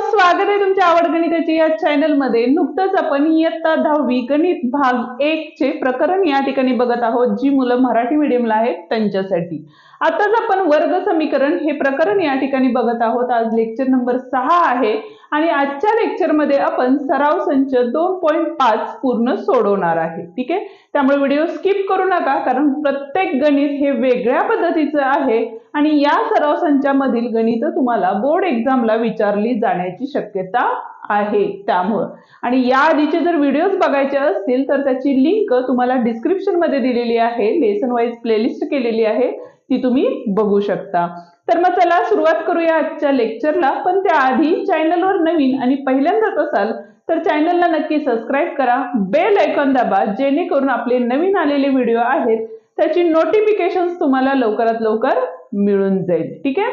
स्वागत आहे तुमच्या आवड गणिताची या चॅनलमध्ये नुकतंच आपण इयत्ता दहावी गणित भाग एक चे प्रकरण या ठिकाणी बघत आहोत जी मुलं मराठी मीडियमला आहेत त्यांच्यासाठी. आताच आपण वर्ग समीकरण हे प्रकरण या ठिकाणी बघत आहोत. आज लेक्चर नंबर सहा आहे आणि आजच्या लेक्चरमध्ये आपण सराव संच दोन पॉईंट पाच पूर्ण सोडवणार आहे. ठीक आहे? त्यामुळे व्हिडिओ स्किप करू नका कारण प्रत्येक गणित हे वेगळ्या पद्धतीचं आहे आणि या सराव संचामधील गणित तुम्हाला बोर्ड एक्झामला विचारली जाण्याची शक्यता आहे त्यामुळं. आणि या आधीचे जर व्हिडिओज बघायचे असतील तर त्याची लिंक तुम्हाला डिस्क्रिप्शनमध्ये दिलेली आहे. लेसन वाईज प्लेलिस्ट केलेली आहे. ती तुम्ही बघू शकता. तर मग चला सुरुवात करूया आजच्या लेक्चरला पण त्याआधी चॅनलवर नवीन आणि पहिल्यांदाच असाल तर चॅनलला नक्की सबस्क्राईब करा. बेल ऐकॉन दाबा जेणेकरून आपले नवीन आलेले व्हिडिओ आहेत त्याची नोटिफिकेशन तुम्हाला लवकरात लवकर मिळून जाईल. ठीक आहे?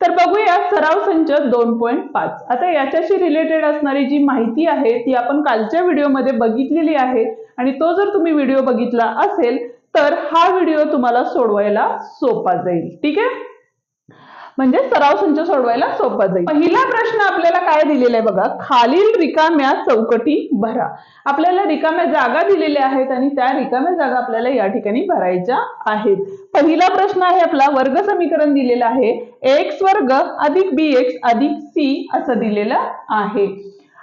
तर बघूया सराव संच दोन पॉईंट पाच. आता याच्याशी रिलेटेड असणारी जी माहिती आहे ती आपण कालच्या व्हिडिओमध्ये बघितलेली आहे. आणि तो जर तुम्ही व्हिडिओ बघितला असेल तर हा व्हिडिओ तुम्हाला सोडवायला सोपा जाईल. ठीक आहे? म्हणजे सराव संच सोडवायला सोपा जाईल. पहिला प्रश्न आपल्याला काय दिलेला आहे बघा खालील रिकाम्या चौकटी भरा. आपल्याला रिकाम्या जागा दिलेल्या आहेत आणि त्या रिकाम्या जागा आपल्याला या ठिकाणी भरायच्या आहेत. पहिला प्रश्न आहे आपला वर्ग समीकरण दिलेलं आहे. एक्स वर्ग अधिक बी एक्स अधिक सी असं दिलेलं आहे.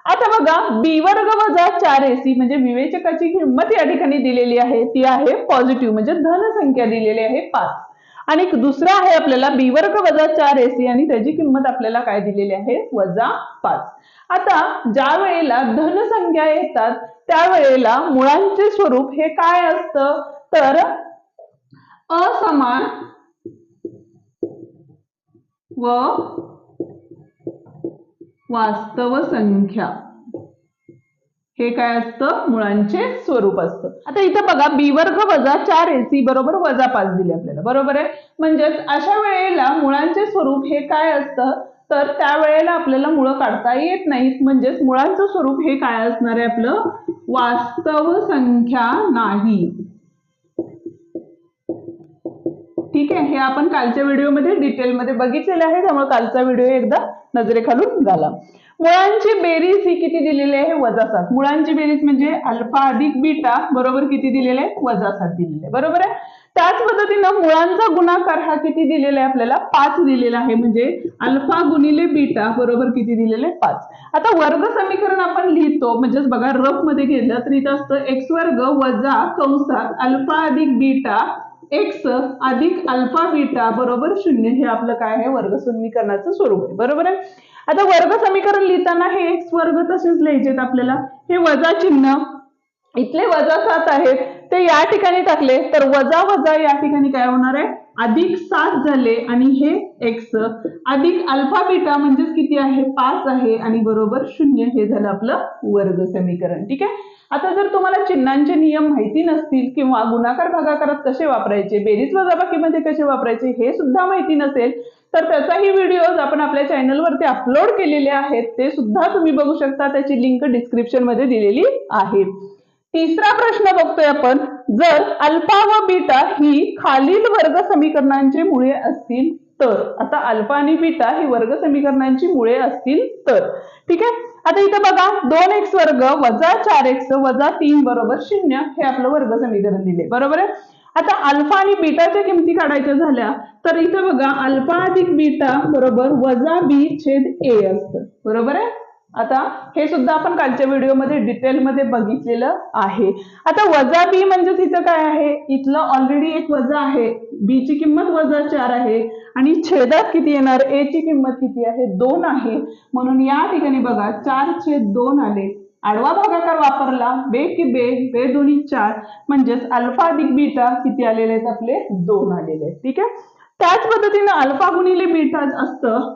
आता बघा बी वर्ग वजा चार एसी म्हणजे विवेचकाची किंमत या ठिकाणी दिलेली आहे. ती आहे पॉझिटिव्ह म्हणजे धनसंख्या दिलेली आहे पाच. आणि दुसरा आहे आपल्याला बी वर्ग वजा चार एसी आणि त्याची किंमत आपल्याला काय दिलेली आहे? वजा पाच. आता ज्या वेळेला धनसंख्या येतात त्यावेळेला मुळांचे स्वरूप हे काय असतं? तर असमान व वास्तव संख्या. हे काय असतं? मुळांचे स्वरूप असतं. आता इथं बघा बी वर्ग वजा चार एसी बरोबर वजा पाच दिले आपल्याला. बरोबर आहे? म्हणजेच अशा वेळेला मुळांचे स्वरूप हे काय असतं? तर त्यावेळेला आपल्याला मुळं काढता येत नाहीत. म्हणजेच मुळांचं स्वरूप हे काय असणार आहे आपलं? वास्तव संख्या नाही. ठीक आहे हे आपण कालच्या व्हिडिओमध्ये डिटेलमध्ये बघितलेलं आहे त्यामुळे कालचा व्हिडिओ एकदा नजरेखालून झाला. मुळांची बेरीज ही किती दिलेली आहे? वजा सात. मुळांची बेरीज म्हणजे अल्फा अधिक बीटा बरोबर किती दिलेले आहे? वजा सात दिलेले आहे. बरोबर आहे? त्याच पद्धतीनं मुळांचा गुणाकार हा किती दिलेला आहे? आपल्याला पाच दिलेला आहे. म्हणजे अल्फा गुणिले बीटा बरोबर किती दिलेले? आहे पाच. आता वर्ग समीकरण आपण लिहितो. म्हणजेच बघा रफमध्ये घेतलं तर इथं असतं एक्स वर्ग वजा कंसात अल्फा अधिक बीटा एक्स अधिक अल्फा बीटा बरोबर शून्य हे आपलं काय आहे? वर्ग समीकरणाचं स्वरूप आहे. बरोबर आहे? आता वर्ग समीकरण लिहिताना हे एक्स वर्ग तसेच लिहायचेत आपल्याला. हे वजा चिन्ह. इथले वजा सात आहेत. ते या ठिकाणी टाकले. तर वजा वजा या ठिकाणी काय होणार आहे? अधिक सात झाले आणि हे एक्स. अधिक अल्फा बीटा म्हणजेच किती आहे? पाच आहे आणि बरोबर शून्य हे झालं आपलं वर्ग समीकरण. ठीक आहे? आता जर तुम्हाला चिन्हांचे नियम माहिती नसतील किंवा गुणाकार भागाकारात कसे वापरायचे बेरीज वजाबाकीमध्ये कसे वापरायचे हे सुद्धा माहिती नसेल तर त्याचाही व्हिडिओज आपण आपल्या चॅनलवरती अपलोड केलेले आहेत ते सुद्धा तुम्ही बघू शकता. त्याची लिंक डिस्क्रिप्शनमध्ये दिलेली आहे. तिसरा प्रश्न बघतोय आपण. जर अल्फा व बीटा ही खालील वर्ग समीकरणांची मुळे असतील तर आता अल्फा आणि बीटा ही वर्ग समीकरणांची मुळे असतील तर ठीक आहे? आता इथं बघा दोन एक्स वर्ग वजा चार एक्स वजा तीन बरोबर शून्य हे आपलं वर्ग समीकरण दिले बरोबर आहे? आता अल्फा आणि बीटाच्या किमती काढायच्या झाल्या तर इथं बघा अल्फा अधिक बीटा बरोबर वजा बी छेद ए असतं. बरोबर आहे? आता हे सुद्धा आपण कालच्या व्हिडिओमध्ये डिटेलमध्ये बघितलेलं आहे. आता वजा बी म्हणजेच इथं काय आहे? इथलं ऑलरेडी एक वजा आहे. बी ची किंमत वजा चार आहे. आणि छेदात किती येणार? ए ची किंमत किती आहे? दोन आहे. म्हणून या ठिकाणी बघा चार छेद दोन आले. आडवा भागाकार वापरला. बे की बे बे दोन्ही चार. म्हणजेच अल्फा अधिक बीटा किती आलेले आहेत? आपले दोन आलेले आहेत. ठीक आहे? त्याच पद्धतीनं अल्फा गुणिले बीटा असतं.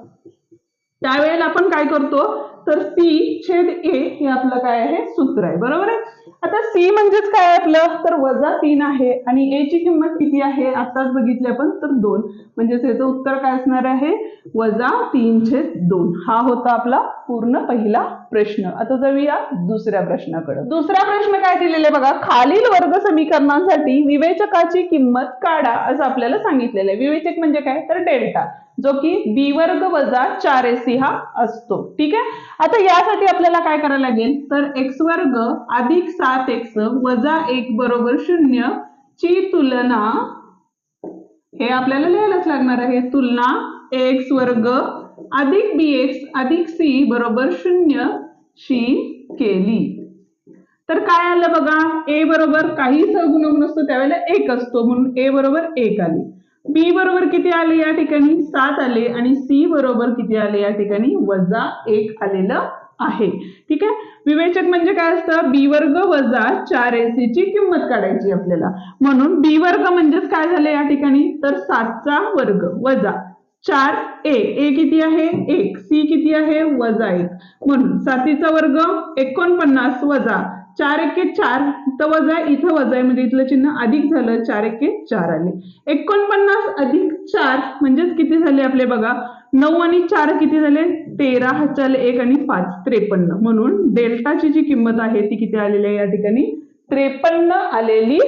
त्यावेळेला आपण काय करतो? तर सी छेद ए हे आपलं काय आहे? सूत्र आहे. बरोबर आहे? आता सी म्हणजेच काय आपलं? तर वजा तीन आहे आणि ए ची किंमत किती आहे? आताच बघितली आपण तर दोन. म्हणजेच याचं उत्तर काय असणार आहे? वजा तीन छेद दोन. हा होता आपला पूर्ण पहिला प्रश्न. आता जाऊया दुसऱ्या प्रश्नाकडे. दुसरा प्रश्न काय दिलेला आहे बघा? खालील वर्ग समीकरणांसाठी विवेचकाची किंमत काढा असं आपल्याला सांगितलेलं आहे. विवेचक म्हणजे काय? तर डेल्टा जो की बी वर्ग वजा चार एसी हा असतो. ठीक आहे? आता यासाठी आपल्याला काय करायला लागेल? तर एक्स वर्ग अधिक सात एक्स वजा एक बरोबर शून्य ची तुलना हे आपल्याला लिहायलाच लागणार आहे. तुलना एक्स वर्ग अधिक बी एक्स अधिक सी बरोबर शून्य शी केली. तर काय आलं बघा? ए बरोबर काही सहगुणक नसतो त्यावेळेला एक असतो म्हणून ए बरोबर एक आली. बी बरोबर किती आले या ठिकाणी? सात आले. आणि सी बरोबर किती आले या ठिकाणी? वजा एक आलेलं आहे. ठीक आहे? विवेचक म्हणजे काय असतं? बी वर्ग वजा चार एसी ची किंमत काढायची आपल्याला. म्हणून बी वर्ग म्हणजेच काय झालं या ठिकाणी? तर सातचा वर्ग वजा चार ए ए किती आहे? एक. सी किती आहे? वजा एक. म्हणून सातीचा वर्ग एकोणपन्नास वजा चार एके चार. तर वजा इथं वजा आहे. म्हणजे इथलं चिन्ह अधिक झालं चार एके चार आले. एकोणपन्नास अधिक चार म्हणजेच किती झाले आपले बघा? नऊ आणि चार किती झाले? तेरा हाताले एक आणि पाच. त्रेपन्न. म्हणून डेल्टाची जी किंमत आहे ती किती आलेली आहे या ठिकाणी? त्रेपन्न आलेली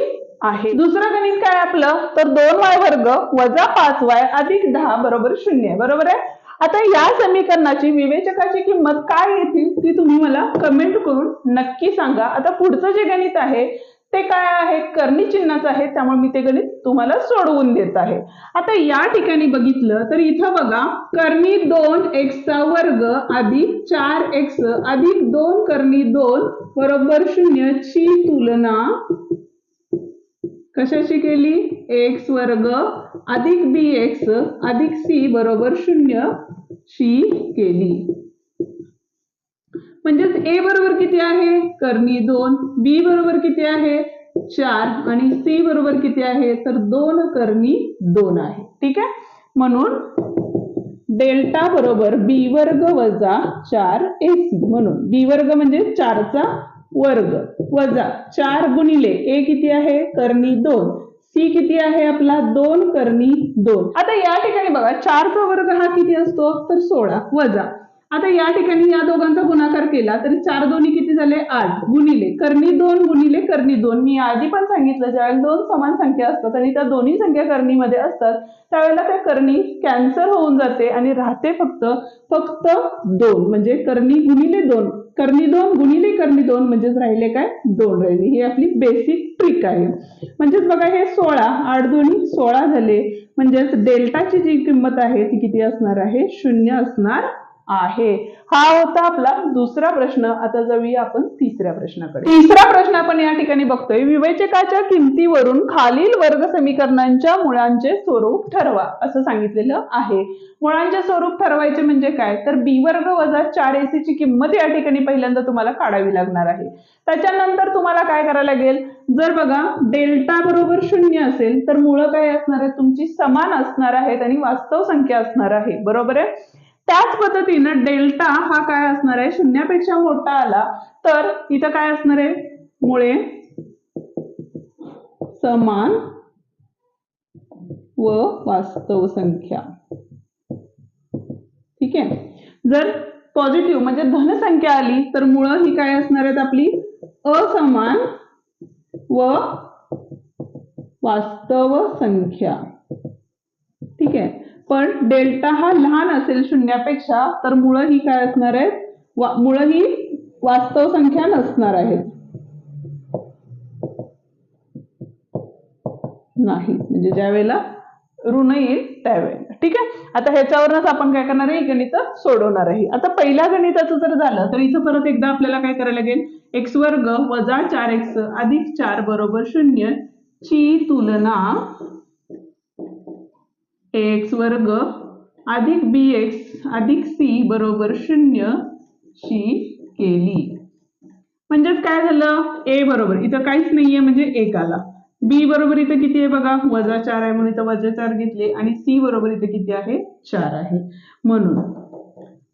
आहे. दुसरं गणित काय आपलं? तर दोन वाय वर्ग वजा पाच वाय अधिक दहा बरोबर शून्य. आहे. बरोबर आहे? आता या समीकरणाची विवेचकाची किंमत काय येतील ती तुम्ही मला कमेंट करून नक्की सांगा. आता पुढचं जे गणित आहे ते काय आहे? कर्णी चिन्हाचं आहे. त्यामुळे मी ते गणित तुम्हाला सोडवून देत आहे. आता या ठिकाणी बघितलं तर इथं बघा कर्णी दोन एक्सचा वर्ग अधिक चार एक्स अधिक दोन कर्णी दोन बरोबर शून्य ची तुलना कशाशी केली? एक्स वर्ग अधिक बी एक्स अधिक सी बरोबर शून्य शी केली. म्हणजेच ए बरोबर किती आहे? करणी दोन. बी बरोबर किती आहे? चार. आणि सी बरोबर किती आहे? तर दोन कर्णी दोन आहे. ठीक आहे? म्हणून डेल्टा बरोबर बी वर्ग वजा चार ए सी. म्हणून बी वर्ग म्हणजे चारचा वर्ग वजा चार गुणिले ए किती आहे? कर्णी दोन. सी किती आहे आपला? दोन कर्णी दोन. आता या ठिकाणी बघा चारचा वर्ग हा किती असतो? तर सोळा वजा. आता या ठिकाणी या दोघांचा गुणाकार केला तर चार दोन्ही किती झाले? आठ गुणिले. कर्णी दोन गुणिले कर्णी दोन. मी आधी पण सांगितलं ज्यावेळेला दोन समान संख्या असतात आणि त्या दोन्ही संख्या करणीमध्ये असतात त्यावेळेला त्या कर्णी कॅन्सर होऊन जाते आणि राहते फक्त फक्त दोन. म्हणजे कर्णी गुणिले दोन. कर्णी दोन गुणिले कर्णी दोन म्हणजेच राहिले काय? दोन राहिले. ही आपली बेसिक ट्रिक आहे. म्हणजेच बघा हे सोळा आठ दोन्ही सोळा झाले. म्हणजेच डेल्टाची जी किंमत आहे ती किती असणार आहे? शून्य असणार आहे. हा होता आपला दुसरा प्रश्न. आता जाऊया आपण तिसऱ्या प्रश्नाकडे. तिसरा प्रश्न आपण या ठिकाणी बघतोय. विवेचकाच्या किमतीवरून खालील वर्ग समीकरणांच्या मुळांचे स्वरूप ठरवा असं सांगितलेलं आहे. मुळांचे स्वरूप ठरवायचे म्हणजे काय? तर बी वर्ग वजा चार एसी ची किंमत या ठिकाणी पहिल्यांदा तुम्हाला काढावी लागणार आहे. त्याच्यानंतर तुम्हाला काय करायला लागेल? जर बघा डेल्टा बरोबर शून्य असेल तर मुळं काय असणार आहे तुमची समान असणार आहेत आणि वास्तव संख्या असणार आहे. बरोबर आहे? त्याच पद्धतीनं डेल्टा हा काय असणार आहे? शून्यापेक्षा मोठा आला तर इथं काय असणार आहे? मुळे समान व वास्तव संख्या. ठीक आहे? जर पॉझिटिव्ह म्हणजे धनसंख्या आली तर मुळं ही काय असणार आहेत आपली? असमान व वास्तव संख्या. पण डेल्टा हा लहान असेल शून्यापेक्षा तर मुळं ही काय असणार आहेत? वा मुळं ही वास्तव संख्या नसणार आहेत. नाही म्हणजे ज्या वेळेला ऋण येईल त्यावेळेला. ठीक आहे? आता ह्याच्यावरच आपण काय करणार आहे? गणित सोडवणार आहे. आता पहिल्या गणिताचं जर झालं तर इथं परत एकदा आपल्याला काय करायला लागेल? एक्स वर्ग वजा चार एक्स अधिक चार बरोबर शून्य ची तुलना एक्स वर्ग अधिक बी एक्स अधिक सी बरोबर शून्य शी केली. म्हणजेच काय झालं? ए बरोबर. इथं काहीच नाहीये म्हणजे एक आला. बी बरोबर इथं किती आहे बघा? वजा चार आहे म्हणून इथं वजा चार घेतले. आणि सी बरोबर इथं किती आहे? चार आहे. म्हणून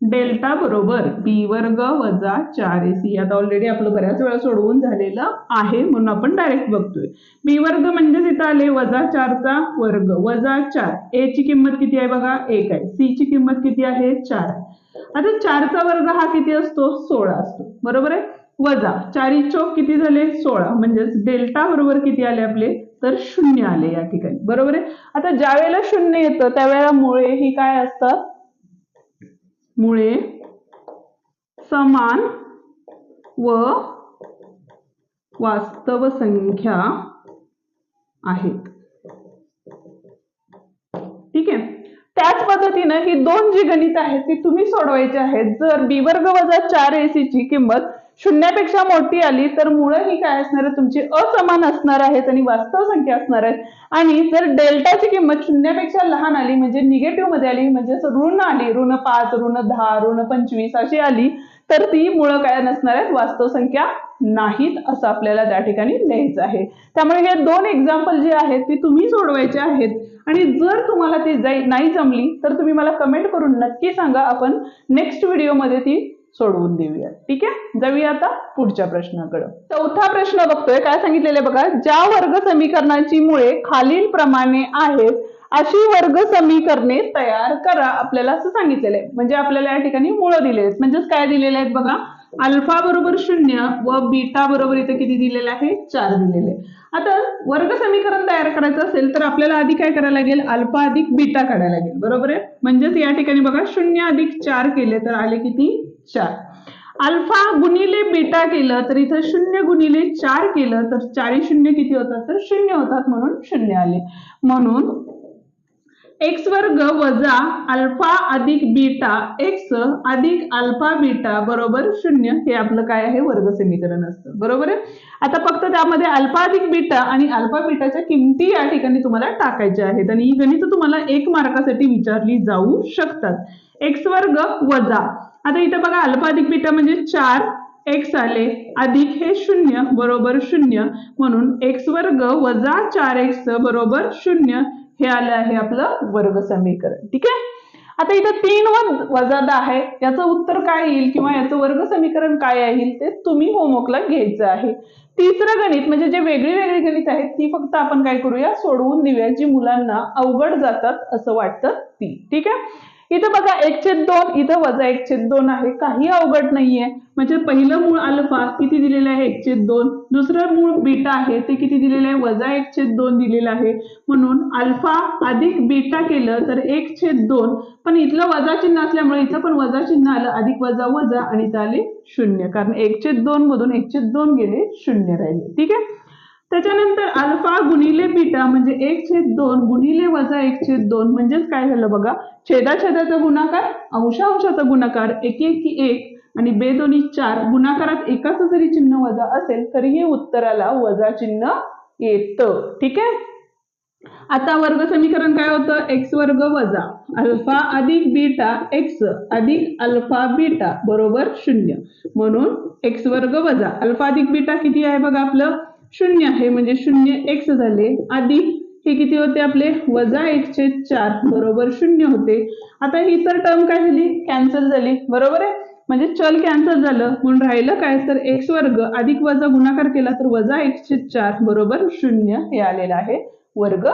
डेल्टा बरोबर बी वर्ग वजा चार ए सी. आता ऑलरेडी आपलं बऱ्याच वेळा सोडवून झालेलं आहे म्हणून आपण डायरेक्ट बघतोय. बी वर्ग म्हणजेच इथं आले वजा चारचा वर्ग. वजा चार. ए ची किंमत किती आहे बघा? एक आहे. सी ची किंमत किती आहे? चार आता चारचा वर्ग हा किती असतो? सोळा असतो. बरोबर आहे? वजा. चारी चौक किती झाले? सोळा. म्हणजेच डेल्टा बरोबर किती आले आपले? तर शून्य आले या ठिकाणी. बरोबर आहे? आता ज्या वेळेला शून्य येतं त्यावेळेला मुळे ही काय असतात मुळे समान व वास्तव संख्या आहेत. ठीक आहे? त्याच पद्धतीनं ही दोन जी गणित आहेत ती तुम्ही सोडवायची आहेत. जर बी वर्ग वजा चार एसी ची किंमत शून्यापेक्षा मोठी आली तर मुळं ही काय असणार आहे तुमची असमान असणार आहेत आणि वास्तव संख्या असणार आहेत. आणि जर डेल्टाची किंमत शून्यापेक्षा लहान आली म्हणजे निगेटिव्हमध्ये आली म्हणजे असं ऋण आली ऋण पाच ऋण दहा ऋण पंचवीस अशी आली तर ती मुळं काय नसणार आहेत? वास्तव संख्या नाहीत असं आपल्याला त्या ठिकाणी लिहायचं आहे. त्यामुळे हे दोन एक्झाम्पल जे आहेत ती तुम्ही सोडवायचे आहेत. आणि जर तुम्हाला ती जाई नाही जमली तर तुम्ही मला कमेंट करून नक्की सांगा. आपण नेक्स्ट व्हिडिओमध्ये ती सोडवून देऊया. ठीक आहे? जाऊया आता पुढच्या प्रश्नाकडे. चौथा प्रश्न बघतोय. काय सांगितलेले बघा? ज्या वर्ग समीकरणाची मुळे खालील प्रमाणे आहेत अशी वर्ग समीकरणे तयार करा आपल्याला असं सांगितलेलं आहे. म्हणजे आपल्याला या ठिकाणी मुळं दिले आहेत. म्हणजेच काय दिलेले आहेत बघा? अल्फा बरोबर शून्य व बीटा बरोबर इथे किती दिलेलं आहे? चार दिलेले आता वर्ग समीकरण तयार करायचं असेल तर आपल्याला आधी काय करायला लागेल? अल्फा अधिक बीटा काढायला लागेल. बरोबर आहे? म्हणजेच या ठिकाणी बघा शून्य अधिक चार केले तर आले किती? चार अल्फा गुणिले बीटा केलं तर इथं शून्य गुणिले चार केलं तर चारी शून्य किती होतात? तर शून्य होतात म्हणून शून्य आले. म्हणून एक्स वर्ग वजा अल्फा अधिक बीटा एक्स अधिक अल्फा बीटा बरोबर शून्य हे आपलं काय आहे? वर्ग समीकरण असतं. बरोबर आहे? आता फक्त त्यामध्ये अल्फा अधिक बीटा आणि अल्फा बीटाच्या किमती या ठिकाणी तुम्हाला टाकायच्या आहेत. आणि ही गणित तुम्हाला एक मार्कासाठी विचारली जाऊ शकतात. एक्स वर्ग वजा आता इथं बघा अल्पाधिक बीटा म्हणजे चार एक्स आले. अधिक हे शून्य बरोबर शून्य. म्हणून एक्स वर्ग वजा चार एक्स बरोबर शून्य हे आलं आहे आपलं वर्ग समीकरण. ठीक आहे? आता इथं तीन व वजा दहा आहे. याचं उत्तर काय येईल किंवा याचं वर्ग समीकरण काय येईल ते तुम्ही होमवर्कला घ्यायचं आहे. तिसरं गणित म्हणजे जे वेगळी वेगळी गणित आहेत ती फक्त आपण काय करूया? सोडवून देऊया जी मुलांना अवघड जातात असं वाटतं ती. ठीक आहे? इथं बघा एक छेद दोन इथं वजा एक छेद दोन आहे. काही अवघड नाहीये. म्हणजे पहिलं मूळ अल्फा किती दिलेलं आहे? एक छेद दोन. दुसरं मूळ बीटा आहे ते किती दिलेलं आहे? वजा एक छेद दोन दिलेलं आहे. म्हणून अल्फा अधिक बीटा केलं तर एक छेद दोन. पण इथलं वजा चिन्ह असल्यामुळे इथं पण वजा चिन्ह आलं. अधिक वजा वजा आणि इथं आले शून्य. कारण एक छेद दोन मधून एक छेद दोन गेले शून्य राहिले. ठीक आहे? त्याच्यानंतर अल्फा गुणिले बीटा म्हणजे एक छेद दोन गुणिले वजा एक छेद दोन म्हणजेच काय झालं बघा? छेदाछेदाचा गुणाकार अंशांशाचा गुणाकार एक एक एक आणि बे दोन्ही चार गुणाकारात एकाच जरी चिन्ह वजा असेल तरी हे उत्तराला वजा चिन्ह येतं. ठीक आहे? आता वर्ग समीकरण काय होतं? एक्स वर्ग वजा अल्फा अधिक बीटा एक्स अधिक अल्फा बीटा बरोबर शून्य. म्हणून एक्स वर्ग वजा अल्फा अधिक बीटा किती आहे बघा आपलं? शून्य आहे म्हणजे शून्य एक्स झाले. अधिक हे किती होते आपले? वजा एकशे चार बरोबर शून्य होते. आता ही तर टर्म काय झाली? कॅन्सल झाली. बरोबर आहे? म्हणजे चल कॅन्सल झालं. म्हणून राहिलं काय? तर एक्स वर्ग. अधिक वजा गुणाकार केला तर वजा एकशे चार बरोबर शून्य हे आलेलं आहे. वर्ग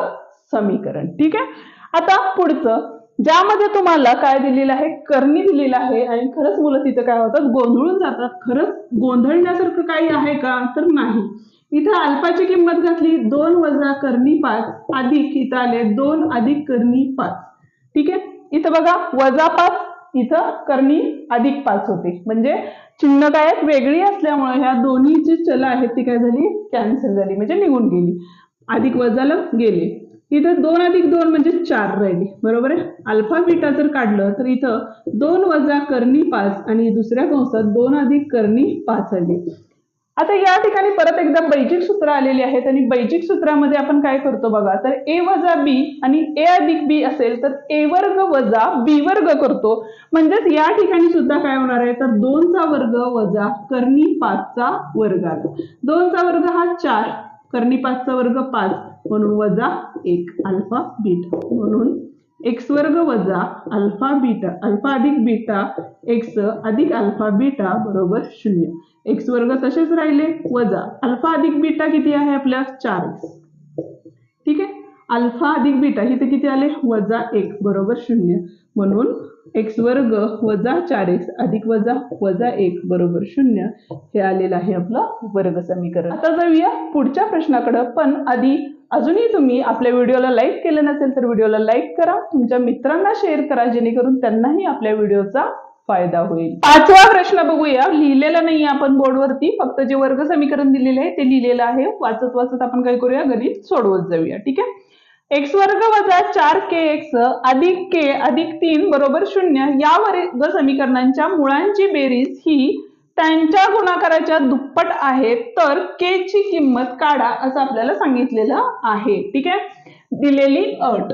समीकरण. ठीक आहे? आता पुढचं. ज्यामध्ये तुम्हाला काय दिलेलं आहे? करणी दिलेलं आहे. आणि खरंच मुलं तिथं काय होतात? गोंधळून जातात. खरंच गोंधळण्यासारखं काही आहे का? तर नाही. इथं अल्फाची किंमत घातली. दोन वजा करणी पाच. अधिक इथं आले. दोन अधिक करणी पाच. ठीक आहे? इथं बघा. वजा पाच. इथं करणी अधिक पाच होते. म्हणजे चिन्ह काय आहेत? वेगळी असल्यामुळे ह्या दोन्ही जी चल आहेत ती काय झाली? कॅन्सल झाली. म्हणजे निघून गेली. अधिक वजाला गेले. इथं दोन अधिक दोन म्हणजे चार राहिली. बरोबर आहे? अल्फा बीटा जर काढलं तर इथं दोन वजा करणी पाच आणि दुसऱ्या कंसात दोन अधिक करणी पाच आली. आता या ठिकाणी परत एकदा बैजिक सूत्र आलेली आहेत आणि बैजिक सूत्रामध्ये आपण काय करतो बघा? तर ए वजा बी आणि ए अधिक बी असेल तर ए वर्ग वजा बी वर्ग करतो. म्हणजेच या ठिकाणी सुद्धा काय होणार आहे? तर दोनचा वर्ग वजा कर्णी पाचचा वर्ग आला. दोनचा वर्ग हा चार कर्णी पाचचा वर्ग पाच. म्हणून वजा एक अल्फा बीटा. म्हणून एक्स वर्ग वजा अल्फा बीटा अल्फा अधिक बीटा एक्स अधिक अल्फा बीटा बरोबर शून्य. एक्स वर्ग तसेच राहिले वजा अल्फा अधिक बीटा किती आहे आपल्या? चार एक्स. ठीक आहे? अल्फा अधिक बीटा इथे किती आले? वजा एक बरोबर शून्य. म्हणून एक्स वर्ग वजा चार एक्स अधिक वजा वजा एक बरोबर शून्य हे आलेलं आहे आपलं वर्ग समीकरण. आता जाऊया पुढच्या प्रश्नाकडं. पण आधी अजूनही तुम्ही आपल्या व्हिडिओला लाईक केलं नसेल तर व्हिडिओला लाईक करा तुमच्या मित्रांना शेअर करा जेणेकरून त्यांनाही आपल्या व्हिडिओचा फायदा होईल. पाचवा प्रश्न बघूया. लिहिलेला नाही आपण बोर्डवरती फक्त जे वर्ग समीकरण दिलेले आहे ते लिहिलेलं आहे. वाचत वाचत आपण काय करूया? गणित सोडवत जाऊया. ठीक आहे? एक्स वर्ग वजा चार के एक्स अधिक के अधिक तीन बरोबर शून्य. या वर्ग समीकरणांच्या मुळांची बेरीज ही त्यांच्या गुणाकाराच्या दुप्पट आहेत तर के ची किंमत काढा असं आपल्याला सांगितलेलं आहे. ठीक आहे? दिलेली अट.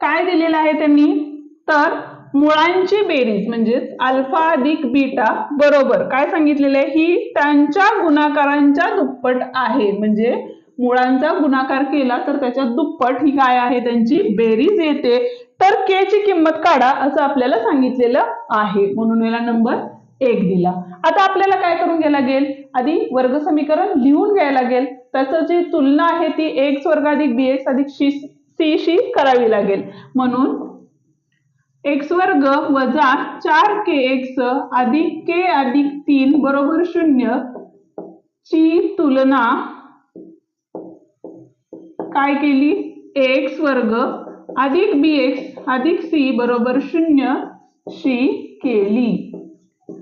काय दिलेलं आहे त्यांनी? तर मुळांची बेरीज म्हणजेच अल्फा अधिक बीटा बरोबर. काय सांगितलेलं आहे? ही त्यांच्या गुणाकारांच्या दुप्पट आहे. म्हणजे मुळांचा गुणाकार केला तर त्याच्या दुप्पट ही काय आहे त्यांची? बेरीज येते. तर के ची किंमत काढा असं आपल्याला सांगितलेलं आहे. म्हणून याला नंबर एक दिला. आता आपल्याला काय करून घ्यायला लागेल? आधी वर्ग समीकरण लिहून घ्यायला लागेल. त्याचं जी तुलना आहे ती एक्स वर्ग अधिक बी एक्स अधिक शी सी शी करावी लागेल. म्हणून एक्स वर्ग वजा चार के एक्स अधिक के अधिक तीन बरोबर शून्य ची तुलना काय केली? एक्स वर्ग अधिक बी एक्स अधिक सी बरोबर शून्य शी केली.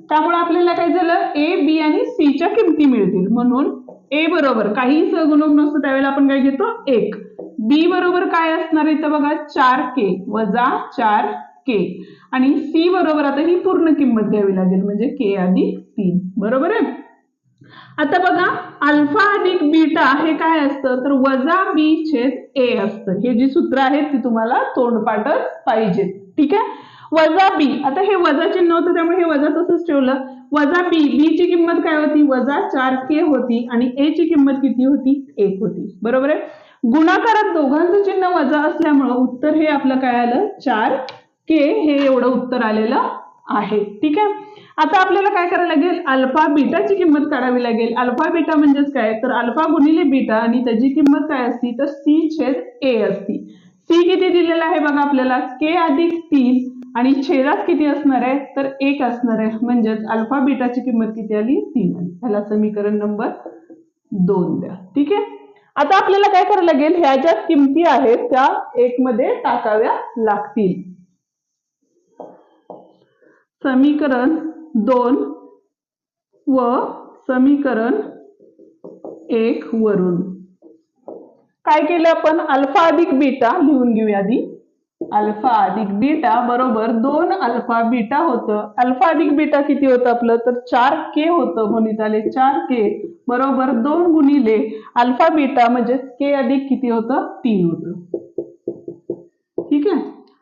त्यामुळे आपल्याला काय झालं? ए बी आणि सी च्या किमती मिळतील. म्हणून ए बरोबर काही सहगुणक नसतो त्यावेळेला आपण काय घेतो? एक. बी बरोबर काय असणार आहे इथं बघा? चार के वजा चार के आणि सी बरोबर आता ही पूर्ण किंमत द्यावी लागेल म्हणजे के अधिक तीन. बरोबर आहे? आता बघा अल्फा अधिक बीटा हे काय असतं? तर वजा बी छेद ए असतं. हे जी सूत्र आहेत ती तुम्हाला तोंडपाठच पाहिजेत ठीक आहे? वजा बी. आता हे वजा चिन्ह होतं त्यामुळे हे वजा तसंच ठेवलं. वजा बी. बी ची किंमत काय होती? वजा चार के होती आणि ए ची किंमत किती होती? एक होती. बरोबर आहे? गुणाकारात दोघांचं चिन्ह वजा असल्यामुळं उत्तर हे आपलं काय आलं? चार के. हे एवढं उत्तर आलेलं आहे. ठीक आहे? आता आपल्याला काय करायला लागेल? अल्फा बीटाची किंमत काढावी लागेल. अल्फा बीटा म्हणजेच काय? तर अल्फा गुणिले बीटा आणि त्याची किंमत काय असती? तर सी छेद ए असती. सी किती दिलेला आहे बघा आपल्याला? के अधिक तीन आणि छेदात किती असणार आहे? तर एक असणार आहे. म्हणजेच अल्फा बीटाची किंमत किती आली? तीन आली. ह्याला समीकरण नंबर दोन द्या. ठीक आहे? आता आपल्याला काय करायला लागेल? ह्या ज्या किमती आहेत त्या एक मध्ये टाकाव्या लागतील. समीकरण दोन व समीकरण एक वरून. काय केलं आपण? अल्फा अधिक बीटा लिहून घेऊया आधी. अल्फा अधिक बीटा बरोबर दोन अल्फा बीटा होतं. अल्फा अधिक बीटा किती होतं आपलं? तर चार के होतं म्हणून आले. चार के बरोबर दोन गुणिले अल्फा बीटा म्हणजे के अधिक किती होतं? तीन होतं.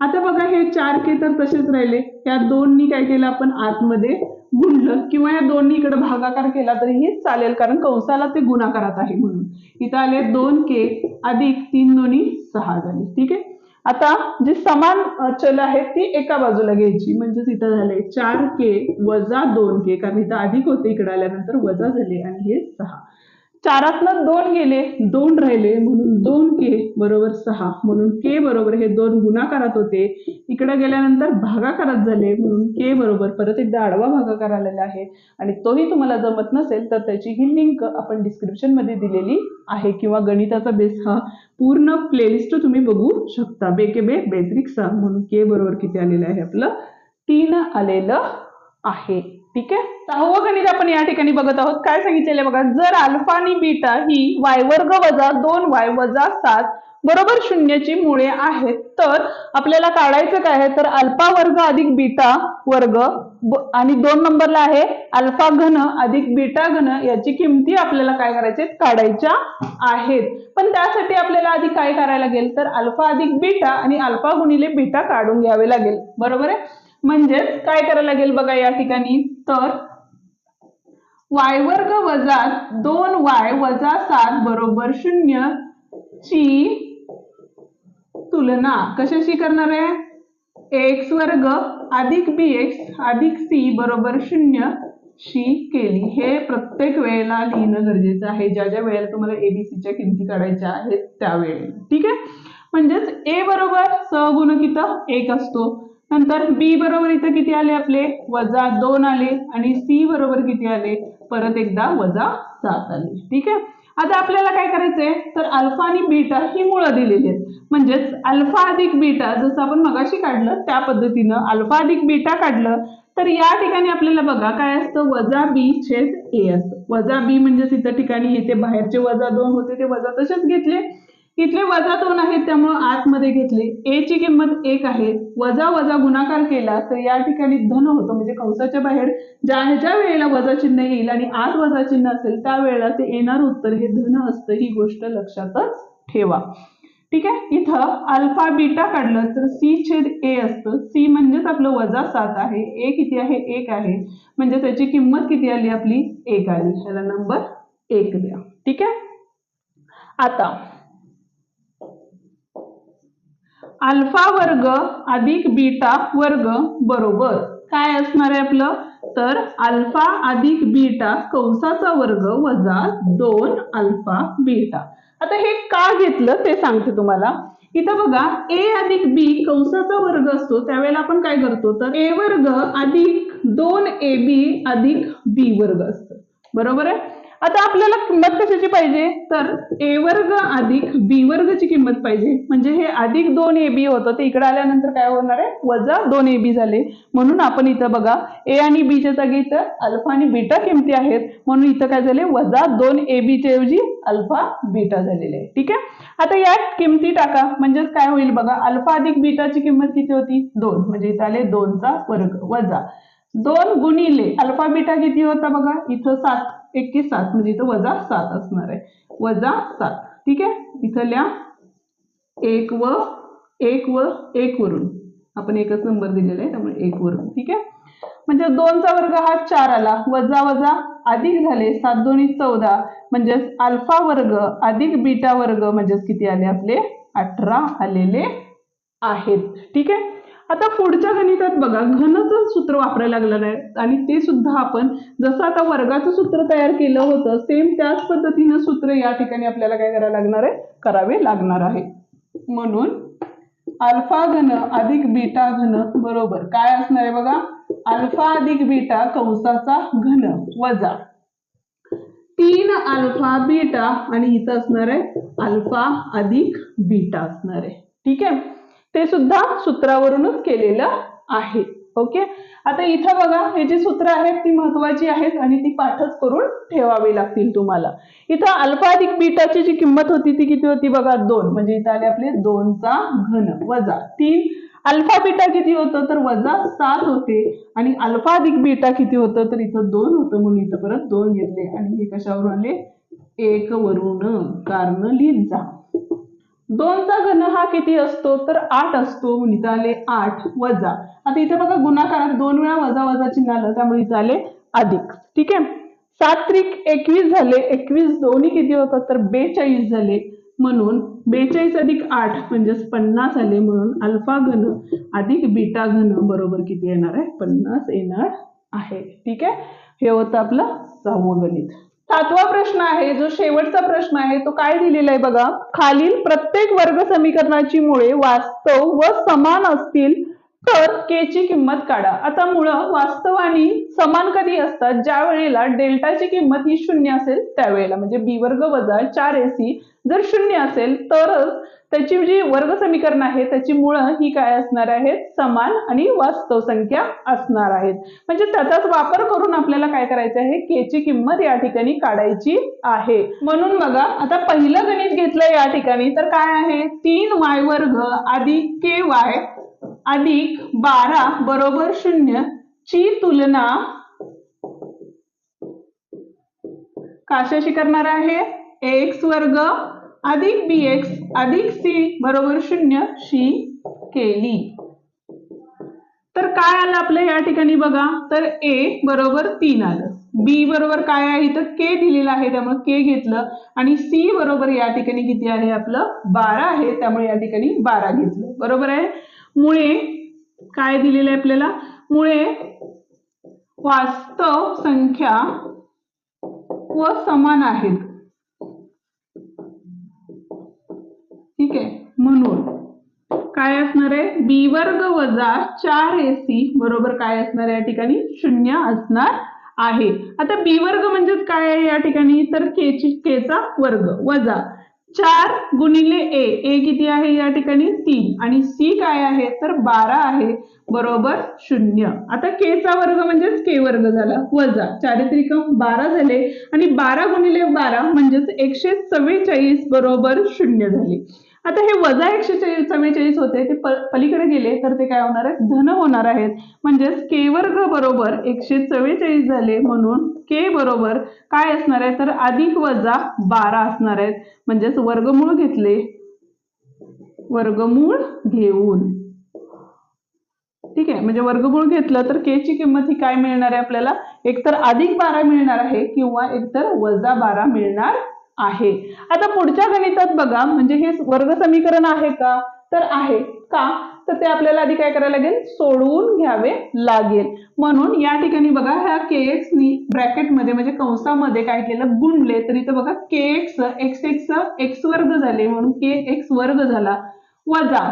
आता बघा हे चार के तर तसेच राहिले. या दोननी काय केलं आपण? आतमध्ये गुणलं. किंवा या दोन्ही इकडे भागाकार केला तरीही चालेल कारण कंसाला ते गुणाकारात आहे म्हणून. इथं आले दोन के अधिक तीन दोन्ही सहा झाले. ठीक आहे? आता जी समान चल आहेत ती एका बाजूला घ्यायची. म्हणजेच इथं झाले चार के वजा दोन के. कारण इथं अधिक होते इकडे आल्यानंतर वजा झाले आणि हे सहा. चारातनं दोन गेले दोन राहिले म्हणून दोन के बरोबर सहा म्हणून के बरोबर हे दोन गुणाकारात होते. इकडे गेल्यानंतर भागाकारात झाले म्हणून के बरोबर परत एकदा आडवा भागाकार आलेला आहे. आणि तोही तुम्हाला जमत नसेल तर त्याची ही लिंक आपण डिस्क्रिप्शनमध्ये दिलेली आहे किंवा गणिताचा बेस हा पूर्ण प्लेलिस्ट तुम्ही बघू शकता. बेके बे बेत्रिक सहा म्हणून के बरोबर किती आलेलं आहे आपलं? तीन आलेलं आहे. ठीक आहे? सहावं गणित आपण या ठिकाणी बघत आहोत. काय सांगितलेलं आहे बघा जर अल्फा आणि बीटा ही वाय वर्ग वजा दोन वाय वजा सात बरोबर शून्याची मुळे आहेत तर आपल्याला काढायचं काय आहे? तर अल्फा वर्ग अधिक बीटा वर्ग आणि दोन नंबरला आहे अल्फा घन अधिक बीटा घन याची किमती आपल्याला काय करायचे काढायच्या आहेत. पण त्यासाठी आपल्याला आधी काय करायला लागेल? तर अल्फा अधिक बीटा आणि अल्फा गुणिले बीटा काढून घ्यावे लागेल. बरोबर आहे? म्हणजेच काय करायला लागेल बघा या ठिकाणी? तर वाय वर्ग वजा दोन वाय वजा सात बरोबर शून्य ची तुलना कशाशी करणार आहे? एक्स वर्ग अधिक बी एक्स अधिक सी बरोबर शून्य शी केली. हे प्रत्येक वेळेला लिहिणं गरजेचं आहे. ज्या ज्या वेळेला तुम्हाला एबीसीच्या किमती काढायच्या आहेत त्यावेळेला ठीक आहे? म्हणजेच ए बरोबर सहगुणक एक असतो. नंतर बी बरोबर इथं किती आले आपले? वजा दोन आले आणि सी बरोबर किती आले? परत एकदा वजा सात आले. ठीक आहे? आता आपल्याला काय करायचंय? तर अल्फा आणि बीटा ही मुळं दिलेली आहेत. म्हणजेच अल्फा अधिक बीटा जसं आपण मगाशी काढलं त्या पद्धतीनं अल्फा अधिक बीटा काढलं तर या ठिकाणी आपल्याला बघा काय असतं? वजा बी छेद ए असतं. वजा बी म्हणजे तिथं ठिकाणी हे ते बाहेरचे वजा दोन होते ते वजा तसेच घेतले. इथले वजा दोन आहेत त्यामुळं आतमध्ये घेतले. ए ची किंमत एक आहे. वजा वजा गुणाकार केला तर या ठिकाणी धन होतं म्हणजे कंसाच्या बाहेर. ज्या ज्या वेळेला वजा चिन्ह येईल आणि आत वजा चिन्ह असेल त्यावेळेला ते येणार उत्तर हे धन असतं ही गोष्ट लक्षातच ठेवा. ठीक आहे? इथं अल्फा बीटा काढलं तर सी छेद ए असतं. सी म्हणजेच आपलं वजा सात आहे. ए किती आहे? एक आहे. म्हणजे त्याची किंमत किती आली? आपली एक आली ह्याला नंबर एक द्या. ठीक आहे? आता अल्फा वर्ग अधिक बीटा वर्ग बरोबर. काय असणार आहे आपलं? तर अल्फा अधिक बीटा कंसाचा वर्ग वजा दोन अल्फा बीटा. आता हे का घेतलं ते सांगते तुम्हाला. इथं बघा ए अधिक बी कंसाचा वर्ग असतो त्यावेळेला आपण काय करतो? तर ए वर्ग अधिक दोन ए बी अधिक बी वर्ग असतं. बरोबर आहे? आता आपल्याला किंमत कशाची पाहिजे? तर ए वर्ग अधिक बी वर्गची किंमत पाहिजे. म्हणजे हे अधिक दोन ए बी होतं ते इकडे आल्यानंतर काय होणार आहे? वजा दोन ए बी झाले. म्हणून आपण इथं बघा ए आणि बीच्या जागी इथं अल्फा आणि बीटा किमती आहेत. म्हणून इथं काय झाले? वजा दोन ए बीच्या ऐवजी अल्फा बीटा झालेले आहे. ठीक आहे? आता यात किमती टाका. म्हणजेच काय होईल बघा अल्फा अधिक बीटाची किंमत किती होती? दोन. म्हणजे इथं आले दोनचा वर्ग. वजा. दोन गुणिले अल्फा बीटा किती होता बघा? इथं सात एक्की सात म्हणजे इथं वजा सात असणार आहे. वजा सात. ठीक आहे? इथल्या एक व एक व एक वरून. आपण एकच नंबर दिलेला आहे त्यामुळे एक वरून. ठीक आहे? म्हणजे दोनचा वर्ग हा चार आला. वजा वजा अधिक झाले. सात दोन्ही चौदा. म्हणजेच अल्फा वर्ग अधिक बीटा वर्ग म्हणजेच किती आले? आपले अठरा आलेले आहेत. ठीक आहे? आता पुढच्या गणितात बघा घनचं सूत्र वापरायला लागलं आहे आणि ते सुद्धा आपण जसं आता वर्गाचं सूत्र तयार केलं होतं सेम त्याच पद्धतीनं सूत्र या ठिकाणी आपल्याला काय करायला लागणार आहे? करावे लागणार आहे. म्हणून अल्फा घन अधिक बीटा घन बरोबर. काय असणार आहे बघा? अल्फा अधिक बीटा कंसाचा घन वजा. तीन अल्फा बीटा आणि इथं असणार आहे अल्फा अधिक बीटा असणार आहे. ठीक आहे? ते सुद्धा सूत्रावरूनच केलेलं आहे. ओके आता इथं बघा हे जी सूत्र आहेत ती महत्वाची आहेत आणि ती पाठच करून ठेवावी लागतील तुम्हाला. इथं अल्पाधिक बीटाची जी किंमत होती ती किती होती बघा? दोन. म्हणजे इथं आले आपले दोनचा घन वजा तीन. अल्फा बीटा किती होतं? तर वजा सात होते. आणि अल्फा अधिक बीटा किती होतं? तर इथं दोन होतं म्हणून इथं परत दोन घेतले. आणि हे कशावरून आले? एक वरून कारण लिहित जा. दोनचा घन हा किती असतो? तर आठ असतो. म्हणून आले आठ वजा. आता इथे बघा गुणाकारात दोन वेळा वजा वजा चिन्ह आलं त्यामुळे इथं आले अधिक. ठीक आहे? सात त्रिक एकवीस झाले. एकवीस दोन्ही किती होतात? तर बेचाळीस झाले. म्हणून बेचाळीस अधिक आठ म्हणजेच पन्नास आले. म्हणून अल्फा घन अधिक बीटा घन बरोबर किती येणार आहे? पन्नास येणार आहे. ठीक आहे? हे होतं आपलं सहावं गणित. सातवा प्रश्न आहे जो शेवटचा प्रश्न आहे तो काय दिलेला आहे बघा. खालील प्रत्येक वर्ग समीकरणाची मुळे वास्तव व समान असतील तर के ची किंमत काढा. आता मुळं वास्तव आणि समान कधी असतात? ज्या वेळेला डेल्टाची किंमत ही शून्य असेल त्यावेळेला. म्हणजे बी वर्ग वजा चार एसी जर शून्य असेल तरच त्याची जी वर्ग समीकरण आहे त्याची मुळं ही काय असणार आहेत? समान आणि वास्तव संख्या असणार आहेत. म्हणजे त्याचाच वापर करून आपल्याला काय करायचं आहे? के ची किंमत या ठिकाणी काढायची आहे. म्हणून बघा आता पहिलं गणित घेतलं या ठिकाणी तर काय आहे? तीन वाय वर्ग अधिक के वाय अधिक बारा बरोबर शून्य ची तुलना कशाशी करणार आहे. एक्स वर्ग अधिक बी एक्स अधिक सी बरोबर शून्य शी केली. तर काय आलं आपलं या ठिकाणी बघा. तर ए बरोबर तीन आलं. बी बरोबर काय आहे तर के दिलेलं आहे त्यामुळे के घेतलं. आणि सी बरोबर या ठिकाणी किती आहे? आपलं बारा आहे त्यामुळे या ठिकाणी बारा घेतलं. बरोबर आहे? मुळे काय दिलेलं आहे आपल्याला? मुळे वास्तव संख्या व समान आहेत. ठीक आहे म्हणून काय असणार आहे? बी वर्ग वजा चार ए सी बरोबर काय असणार आहे या ठिकाणी? शून्य असणार आहे. आता बी वर्ग म्हणजेच काय आहे या ठिकाणी? तर के ची के चा वर्ग वजा. चार गुणिले ए. ए किती आहे या ठिकाणी? तीन. आणि सी काय आहे? तर बारा आहे. बरोबर शून्य. आता के चा वर्ग म्हणजेच के वर्ग झाला. वजा. चारित्रिकम बारा झाले. आणि बारा गुणिले बारा म्हणजेच एकशे चव्वेचाळीस बरोबर शून्य झाले. आता हे वजा एकशे चव्वेचाळीस होते ते पलीकडे गेले तर ते काय होणार आहेत? धन होणार आहेत. म्हणजेच के वर्ग बरोबर एकशे चव्वेचाळीस झाले म्हणून के बरोबर काय असणार आहे? तर अधिक वजा बारा असणार आहेत. म्हणजेच वर्गमूळ घेतले. वर्गमूळ घेऊन. ठीक आहे? म्हणजे वर्गमूळ घेतलं तर के ची किंमत ही काय मिळणार आहे आपल्याला? एकतर अधिक बारा मिळणार आहे किंवा एकतर वजा बारा मिळणार आहे. आता पुढच्या गणितात बघा म्हणजे हे वर्ग समीकरण आहे का? तर आहे. का? तर ते आपल्याला आधी काय करायला लागेल? सोडवून घ्यावे लागेल. म्हणून या ठिकाणी बघा ह्या के एक्स नी ब्रॅकेटमध्ये म्हणजे कंसामध्ये काय केलं? गुणले. तर इथं बघा के एक्स एक्स एक्स एक्स वर्ग झाले. म्हणून के एक्स वर्ग झाला. वजा.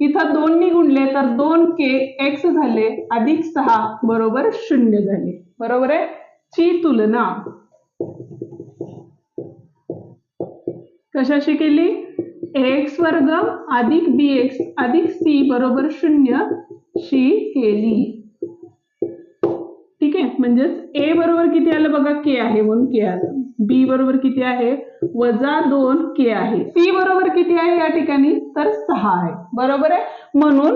इथं दोननी गुणले तर दोन के एक्स झाले. अधिक सहा. बरोबर शून्य झाले. बरोबर आहे? ची तुलना. कशाशी केली? एक्स वर्ग अधिक बी एक्स अधिक सी बरोबर शून्य शी केली. ठीक आहे? म्हणजेच ए बरोबर किती आलं बघा? के आहे म्हणून के आलं. बी बरोबर किती आहे? वजा दोन के आहे. सी बरोबर किती आहे या ठिकाणी? तर सहा आहे. बरोबर आहे? म्हणून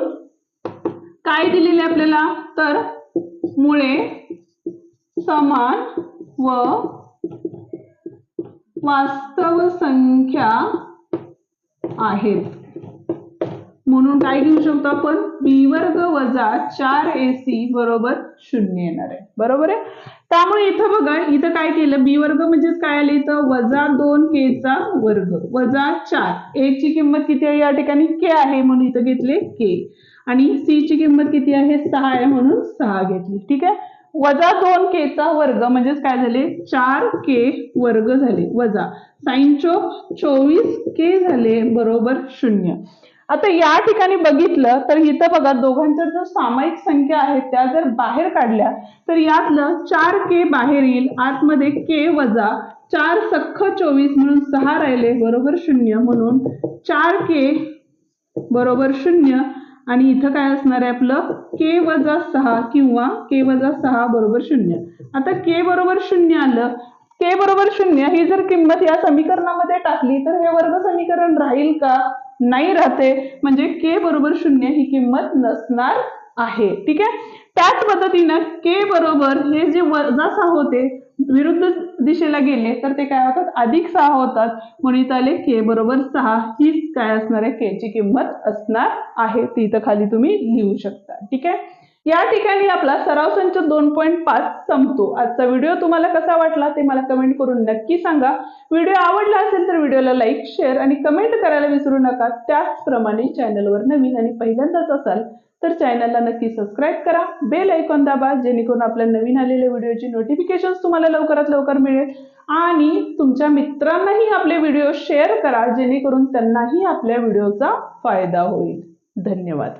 काय दिलेले आपल्याला? तर मुळे समान व वास्तव संख्या आहेत. म्हणून काय घेऊ शकतो आपण? बी वर्ग वजा चार ए सी बरोबर शून्य येणार आहे. बरोबर आहे? त्यामुळे इथं बघा इथं काय केलं? बी वर्ग म्हणजेच काय आलं इथं? वजा दोन के चा वर्ग. वजा चार. ए ची किंमत किती आहे या ठिकाणी? के आहे म्हणून इथं घेतले के आणि सी ची किंमत किती आहे? सहा आहे म्हणून सहा घेतली. ठीक आहे? वजा दोन के चा वर्ग म्हणजेच काय झाले? चार के वर्ग झाले. वजा. साईन चोक चोवीस के झाले. बरोबर शून्य. आता या ठिकाणी बघितलं तर इथं बघा दोघांच्या जो सामायिक संख्या आहेत त्या जर बाहेर काढल्या तर यातलं चार के बाहेर येईल. आतमध्ये के वजा चार सख्ख चोवीस म्हणून सहा राहिले. बरोबर शून्य म्हणून चार के बरोबर शून्य. आणि इथं काय असणार आहे आपलं? के वजा सहा किंवा के वजा सहा बरोबर शून्य. आता के बरोबर शून्य आलं. के बरोबर शून्य ही जर किंमत या समीकरणामध्ये टाकली तर हे वर्ग समीकरण राहील का? नाही राहते. म्हणजे के बरोबर शून्य ही किंमत नसणार आहे. ठीक आहे? त्याच पद्धतीनं के बरोबर हे जे वजा सहा होते विरुद्ध दिशेला गेले तर ते काय होतात? अधिक सहा होतात. म्हणून इथं आले के बरोबर सहा. हीच काय असणार आहे? के ची किंमत असणार आहे. ती इथं खाली तुम्ही लिहू शकता. ठीक आहे? या ठिकाणी आपला सराव संच दोन पॉईंट पाच संपतो. आजचा व्हिडिओ तुम्हाला कसा वाटला ते मला कमेंट करून नक्की सांगा. व्हिडिओ आवडला असेल तर व्हिडिओला लाईक शेअर आणि कमेंट करायला विसरू नका. त्याचप्रमाणे चॅनलवर नवीन आणि पहिल्यांदाच असाल तर चॅनलला नक्की सबस्क्राईब करा. बेल ऐकून दाबा जेणेकरून आपल्या नवीन आलेल्या व्हिडिओची नोटिफिकेशन तुम्हाला लवकरात लवकर मिळेल. आणि तुमच्या मित्रांनाही आपले व्हिडिओ शेअर करा जेणेकरून त्यांनाही आपल्या व्हिडिओचा फायदा होईल. धन्यवाद.